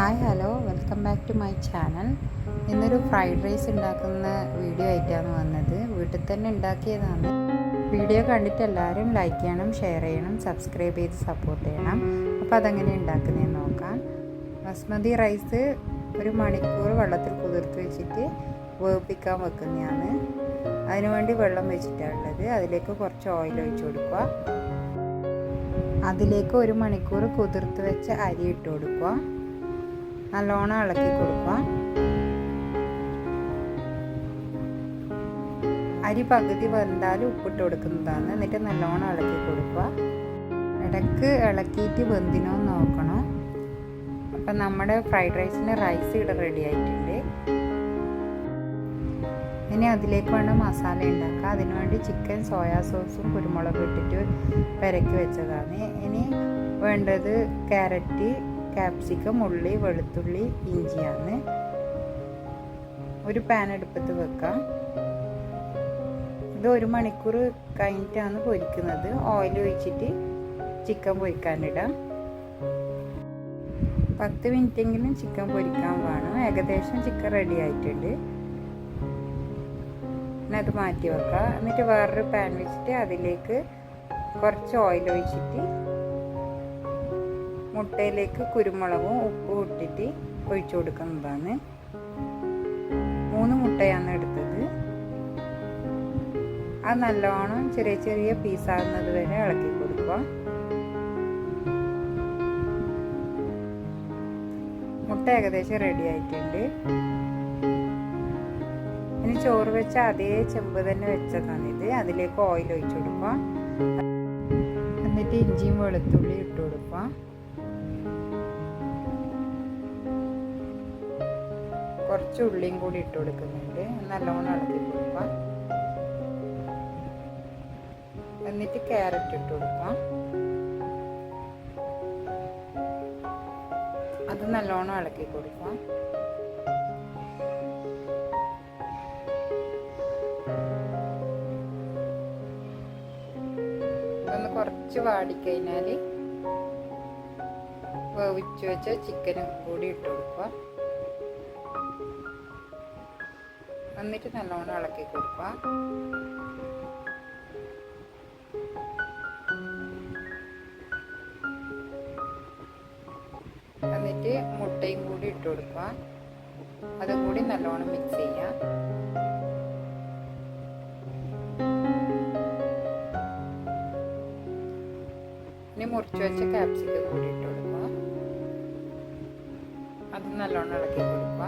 Hi hello. Welcome back to my channel. ഇന്നൊരു fried rice ഉണ്ടാക്കുന്ന video ആയിട്ടാണ് വന്നത്. വീട്ടിൽ തന്നെ ഉണ്ടാക്കിയതാണ്. വീഡിയോ കണ്ടിട്ട് എല്ലാവരും ലൈക്ക് ചെയ്യണം ഷെയർ ചെയ്യണം സബ്സ്ക്രൈബ് ചെയ്ത് സപ്പോർട്ട് ചെയ്യണം. അപ്പോൾ അതെങ്ങനെ ഉണ്ടാക്കുന്നതെന്ന് നോക്കാം. ബസ്മതി റൈസ് ഒരു മണിക്കൂർ വെള്ളത്തിൽ കുതിർത്ത് വെച്ചിട്ട് വേവിപ്പിക്കാൻ വെക്കുന്നതാണ്. അതിനുവേണ്ടി വെള്ളം വെച്ചിട്ടുള്ളത് അതിലേക്ക് കുറച്ച് ഓയിൽ ഒഴിച്ചു കൊടുക്കുക. അതിലേക്ക് ഒരു മണിക്കൂർ കുതിർത്ത് വെച്ച അരി ഇട്ട് കൊടുക്കുക. നല്ലോണം ഇളക്കി കൊടുക്കുക. അരി പകുതി വെന്താൽ ഉപ്പിട്ട് കൊടുക്കുന്നതാണ്. എന്നിട്ട് നല്ലോണം ഇളക്കി കൊടുക്കുക. ഇടയ്ക്ക് ഇളക്കിയിട്ട് വെന്തിനോ നോക്കണം. അപ്പം നമ്മുടെ ഫ്രൈഡ് റൈസിന് റൈസ് ഇവിടെ റെഡി ആയിട്ടുണ്ട്. ഇനി അതിലേക്ക് വേണ്ട മസാല ഉണ്ടാക്കുക. അതിനുവേണ്ടി ചിക്കൻ സോയാ സോസും കുരുമുളകും ഇട്ടിട്ട് പെരക്കി വെച്ചതാണ്. ഇനി വേണ്ടത് ക്യാരറ്റ് ക്യാപ്സിക്കം ഉള്ളി വെളുത്തുള്ളി ഇഞ്ചിയാണ്. ഒരു പാൻ എടുപ്പത്ത് വെക്കാം. ഇത് ഒരു മണിക്കൂർ കഴിഞ്ഞിട്ടാണ് പൊരിക്കുന്നത്. ഓയിൽ ഒഴിച്ചിട്ട് ചിക്കൻ പൊരിക്കാനിടാം. പത്ത് മിനിറ്റെങ്കിലും ചിക്കൻ പൊരിക്കാൻ വേണം. ഏകദേശം ചിക്കൻ റെഡി ആയിട്ടുണ്ട്. പിന്നെ അത് മാറ്റി വെക്കാം. എന്നിട്ട് വേറൊരു പാൻ വെച്ചിട്ട് അതിലേക്ക് കുറച്ച് ഓയിൽ ഒഴിച്ചിട്ട് മുട്ടയിലേക്ക് കുരുമുളകും ഉപ്പും ഇട്ടിട്ട് ഒഴിച്ചു കൊടുക്കുന്നതാണ്. മൂന്ന് മുട്ടയാണ് എടുത്തത്. അത് നല്ലോണം ചെറിയ ചെറിയ പീസാകുന്നത് വരെ ഇളക്കി കൊടുക്കുക. മുട്ട ഏകദേശം റെഡി ആയിട്ടുണ്ട്. ഇനി ചോറ് വെച്ച അതേ ചെമ്പ് തന്നെ വെച്ചതാണ് ഇത് അതിലേക്ക് ഓയിൽ ഒഴിച്ചു കൊടുക്കുക. എന്നിട്ട് ഇഞ്ചിയും വെളുത്തുള്ളി ഇട്ട് കൊടുക്കുക. കുറച്ച് ഉള്ളിയും കൂടി ഇട്ട് കൊടുക്കുന്നുണ്ട്. നല്ലോണം ഇളക്കി കൊടുക്കാം. എന്നിട്ട് ക്യാരറ്റ് ഇട്ട് കൊടുക്കാം. അത് നല്ലോണം ഇളക്കി കൊടുക്കാം. ഒന്ന് കുറച്ച് വാടിക്കഴിഞ്ഞാൽ വേവിച്ച് വെച്ച ചിക്കനും കൂടി ഇട്ട് കൊടുക്കുക. എന്നിട്ട് നല്ലോണം ഇളക്കി കൊടുക്കുക. എന്നിട്ട് മുട്ടയും കൂടി ഇട്ട് കൊടുക്കുക. അതും കൂടി നല്ലോണം മിക്സ് ചെയ്യാം ഇനി മുറിച്ച് വെച്ച കാപ്സിക്കം കൂടി ഇട്ട് നല്ലോണം ഇളക്കി കൊടുക്കുക.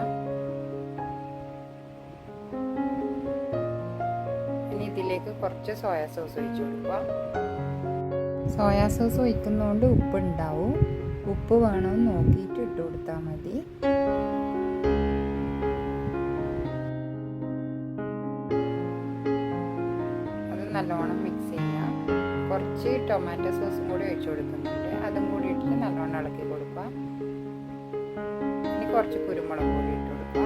ഇനി ഇതിലേക്ക് കുറച്ച് സോയാ സോസ് ഒഴിച്ച് കൊടുക്കുക. സോയാ സോസ് ഒഴിക്കുന്നതുകൊണ്ട് ഉപ്പ് ഉണ്ടാവും ഉപ്പ് വേണമെന്ന് നോക്കിയിട്ട് ഇട്ട് കൊടുത്താൽ മതി. അത് നല്ലോണം മിക്സ് ചെയ്യാം. കുറച്ച് ടൊമാറ്റോ സോസും കൂടി ഒഴിച്ചു കൊടുക്കുന്നുണ്ട്. അതും കൂടി ഇട്ടിട്ട് നല്ലോണം ഇളക്കി കൊടുക്കുക. കുറച്ച് കുരുമുളക് കൂടി ഇട്ട് കൊടുക്കുക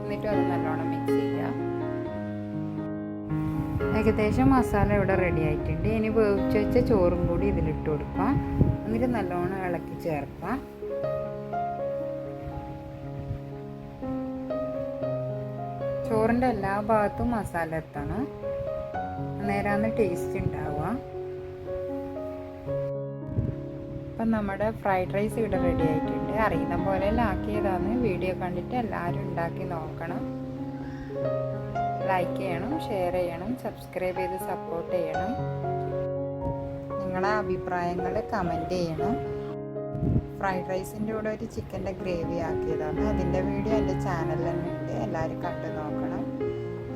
എന്നിട്ട് അത് നല്ലോണം മിക്സ് ചെയ്യുക. ഏകദേശം മസാല ഇവിടെ റെഡി ആയിട്ടുണ്ട്. ഇനി വേവിച്ച് വെച്ച ചോറും കൂടി ഇതിലിട്ട് കൊടുക്കാം. എന്നിട്ട് നല്ലോണം ഇളക്കി ചേർക്കാം. ചോറിന്റെ എല്ലാ ഭാഗത്തും മസാല എത്തണം. നേരാന്ന് ടേസ്റ്റ് ഉണ്ടാവുക. അപ്പം നമ്മുടെ ഫ്രൈഡ് റൈസ് ഇവിടെ റെഡി ആയിട്ടുണ്ട്. അറിയുന്ന പോലെ ആക്കിയതാണ് വീഡിയോ കണ്ടിട്ട് എല്ലാവരും ഉണ്ടാക്കി നോക്കണം. ലൈക്ക് ചെയ്യണം ഷെയർ ചെയ്യണം സബ്സ്ക്രൈബ് ചെയ്ത് സപ്പോർട്ട് ചെയ്യണം. നിങ്ങളെ അഭിപ്രായങ്ങൾ കമന്റ് ചെയ്യണം. ഫ്രൈഡ് റൈസിന്റെ കൂടെ ഒരു ചിക്കന്റെ ഗ്രേവി ആക്കിയതാണ്. അതിന്റെ വീഡിയോ എന്റെ ചാനലിൽ തന്നെ ഉണ്ട്. എല്ലാവരും കണ്ടു നോക്കണം.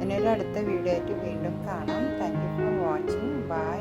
എന്നൊരു അടുത്ത വീഡിയോ ആയിട്ട് വീണ്ടും കാണാം. Thank you for watching bye